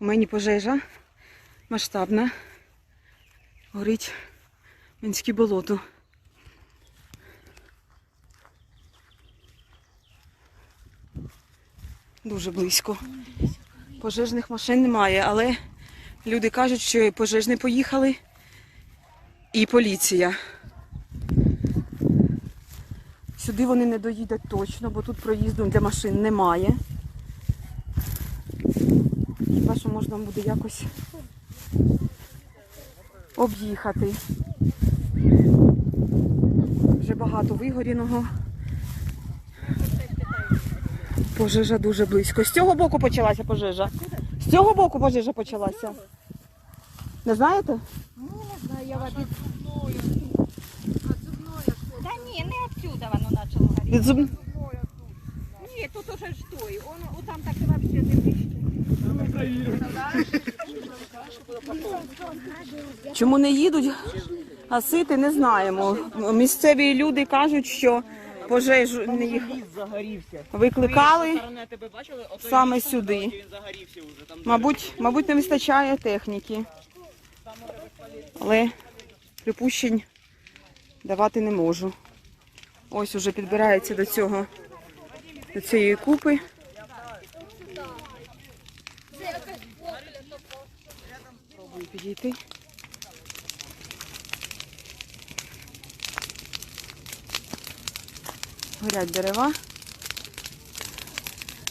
У мені пожежа масштабна. Горить Мінське болото. Дуже близько. Пожежних машин немає, але люди кажуть, що пожежні поїхали, і поліція. Сюди вони не доїдуть точно, бо тут проїзду для машин немає. Хіба що можна буде якось об'їхати. Вже багато вигоріного. Пожежа дуже близько. З цього боку почалася пожежа. З цього боку пожежа почалася. Не знаєте? Ну, не знаю, я води. Да ні, не отсюда воно почало горіти. Від зуб... Ні, тут уже ж той. Он, там так вообще не Чому не їдуть гасити, не знаємо. Місцеві люди кажуть, що пожежу їх загорівся. викликали. Саме сюди. Мабуть, мабуть, не вистачає техніки. Але припущень давати не можу. Ось уже підбирається до цього, до цієї купи. Підійти. Горять дерева.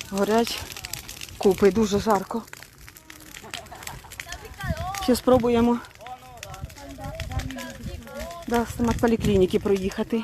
Горять купи, дуже жарко. Ще спробуємо до стоматполіклініки проїхати.